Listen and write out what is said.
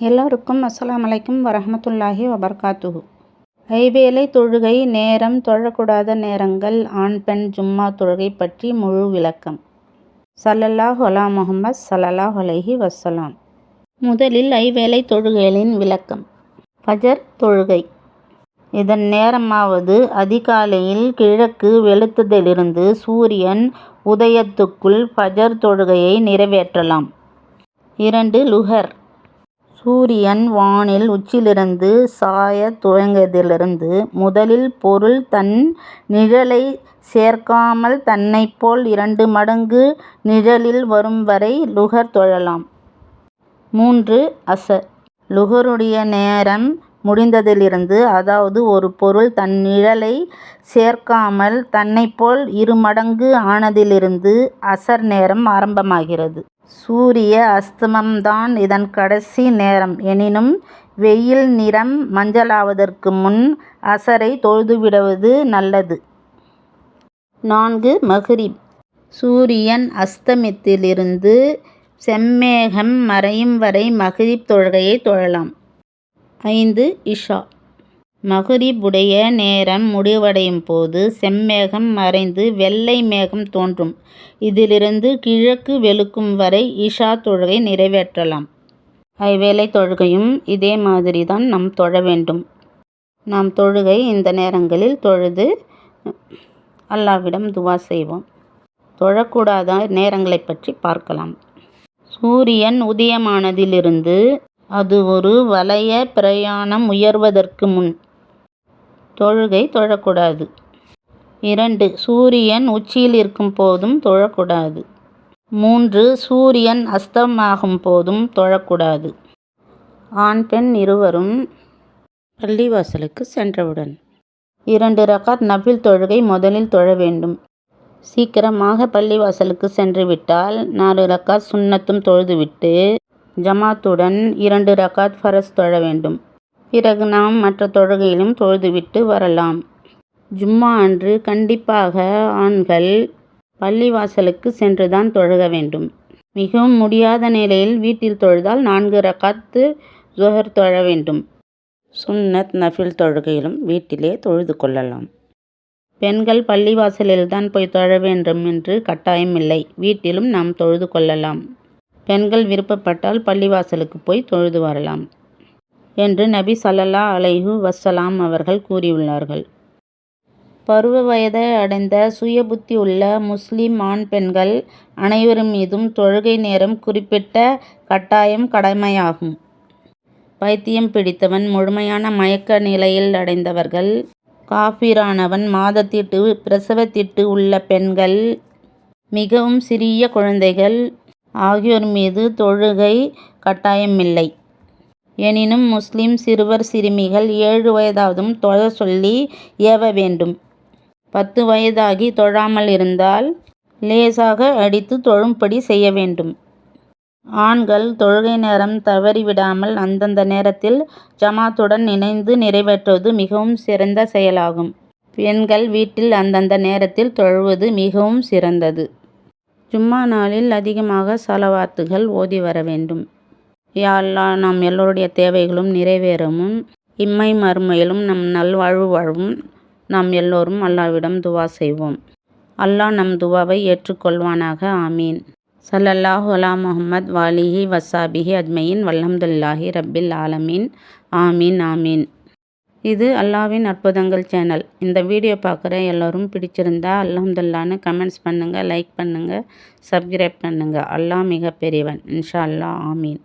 எல்லோருக்கும் அஸ்லாம் வலைக்கும் வரஹமத்துல்லாஹி வபர்காத்துஹு. ஐவேளை தொழுகை நேரம் தொழக்கூடாத நேரங்கள் ஆண் பெண் ஜும்மா தொழுகை பற்றி முழு விளக்கம். சல்லல்லா ஹொலா முஹம்மத் சல்லல்லா அலைஹி வசலாம் முதலில் ஐவேளை தொழுகைகளின் விளக்கம். ஃபஜர் தொழுகை. இதன் நேரமாவது அதிகாலையில் கிழக்கு வெளுத்ததிலிருந்து சூரியன் உதயத்துக்குள் ஃபஜர் தொழுகையை நிறைவேற்றலாம். இரண்டு லுஹர். சூரியன் வானில் உச்சிலிருந்து சாயத் துவங்கியதிலிருந்து முதலில் பொருள் தன் நிழலைச் சேர்க்காமல் தன்னைப்போல் இரண்டு மடங்கு நிழலில் வரும் வரை லுகர் தொழலாம். மூன்று அச லுகருடைய நேரம் முடிந்ததிலிருந்து அதாவது ஒரு பொருள் தன் நிழலைச் சேர்க்காமல் தன்னைப்போல் இரு மடங்கு ஆனதிலிருந்து அசர் நேரம் ஆரம்பமாகிறது. சூரிய அஸ்தமம்தான் இதன் கடைசி நேரம் எனினும் வெயில் நிறம் மஞ்சளாவதற்கு முன் அசரை தொழுதுவிடுவது நல்லது. நான்கு மக்ரிப் சூரியன் அஸ்தமித்ததிலிருந்து செம்மேகம் மறையும் வரை மக்ரிப் தொழுகையைத் தொழலாம். ஐந்து இஷா மகுரிபுடைய நேரம் முடிவடையும் போது செம்மேகம் மறைந்து வெள்ளை மேகம் தோன்றும். இதிலிருந்து கிழக்கு வெளுக்கும் வரை இஷா தொழுகை நிறைவேற்றலாம். ஐவேளை தொழுகையும் இதே மாதிரி தான் நாம் தொழ வேண்டும். நாம் தொழுகை இந்த நேரங்களில் தொழுது அல்லாவிடம் துவா செய்வோம். தொழக்கூடாத நேரங்களைப் பற்றி பார்க்கலாம். சூரியன் உதயமானதிலிருந்து அது ஒரு வளைய பிரயாணம் உயர்வதற்கு முன் தொழுகை தொழக்கூடாது. இரண்டு சூரியன் உச்சியில் இருக்கும் போதும் தொழக்கூடாது. மூன்று சூரியன் அஸ்தமாகும் போதும் தொழக்கூடாது. ஆண் பெண் இருவரும் பள்ளிவாசலுக்கு சென்றவுடன் இரண்டு ரகாத் நபில் தொழுகை முதலில் தொழ வேண்டும். சீக்கிரமாக பள்ளிவாசலுக்கு சென்றுவிட்டால் நாலு ரகாத் சுண்ணத்தும் தொழுதுவிட்டு ஜமாத்துடன் இரண்டு ரகாத் ஃபரஸ் தொழ வேண்டும். பிறகு நாம் மற்ற தொழுகையிலும் தொழுதுவிட்டு வரலாம். ஜும்மா அன்று கண்டிப்பாக ஆண்கள் பள்ளிவாசலுக்குச் சென்றுதான் தொழுக வேண்டும். மிகவும் முடியாத நிலையில் வீட்டில் தொழுதால் நான்கு ரகாத்து ஜுஹர் தொழ வேண்டும். சுன்னத் நஃபில் தொழுகையிலும் வீட்டிலே தொழுது கொள்ளலாம். பெண்கள் பள்ளிவாசலில்தான் போய் தொழ வேண்டுமென்று கட்டாயமில்லை. வீட்டிலும் நாம் தொழுது கொள்ளலாம். பெண்கள் விருப்பப்பட்டால் பள்ளிவாசலுக்கு போய் தொழுது வரலாம். என்று நபி சல்லல்லா அலைஹு வசலாம் அவர்கள் கூறியுள்ளார்கள். பருவ வயதை அடைந்த சுயபுத்தி உள்ள முஸ்லிம் ஆண் பெண்கள் அனைவர் மீதும் தொழுகை நேரம் குறிப்பிட்ட கட்டாயம் கடமையாகும். பைத்தியம் பிடித்தவன் முழுமையான மயக்க நிலையில் அடைந்தவர்கள் காஃபிரானவன் மாதத்திட்டு பிரசவத்திட்டு உள்ள பெண்கள் மிகவும் சிறிய குழந்தைகள் ஆகியோர் மீது தொழுகை கட்டாயமில்லை. எனினும் முஸ்லிம் சிறுவர் சிறுமிகள் ஏழு வயதாவதும் தொழ சொல்லி ஏவ வேண்டும். பத்து வயதாகி தொழாமல் இருந்தால் லேசாக அடித்து தொழும்படி செய்ய வேண்டும். ஆண்கள் தொழுகை நேரம் தவறிவிடாமல் அந்தந்த நேரத்தில் ஜமாத்துடன் இணைந்து நிறைவேற்றுவது மிகவும் சிறந்த செயலாகும். பெண்கள் வீட்டில் அந்தந்த நேரத்தில் தொழுவது மிகவும் சிறந்தது. ஜும்மா நாளில் அதிகமாக சலவாத்துகள் ஓதி வர வேண்டும். யாழ்லா நாம் நம் எல்லோருடைய தேவைகளும் நிறைவேறவும் இம்மை மறுமையிலும் நம் நல்வாழ்வு வாழவும் நாம் எல்லோரும் அல்லாஹ்விடம் துவா செய்வோம். அல்லாஹ் நம் துவாவை ஏற்றுக்கொள்வானாக ஆமீன். ஸல்லல்லாஹு அலா முஹம்மத் வாலிஹி வசாபிஹி அஜ்மையின் வல்லம்துல்லாஹி ரப்பில் ஆலமீன் ஆமீன் ஆமீன். இது அல்லாஹ்வின் அற்புதங்கள் சேனல். இந்த வீடியோ பார்க்குற எல்லோரும் பிடிச்சிருந்தா அல்ஹம்துலில்லாஹ்னு கமெண்ட்ஸ் பண்ணுங்கள் லைக் பண்ணுங்கள் சப்ஸ்கிரைப் பண்ணுங்கள் அல்லாஹ் மிகப்பெரியவன் இன்ஷா அல்லாஹ் ஆமீன்.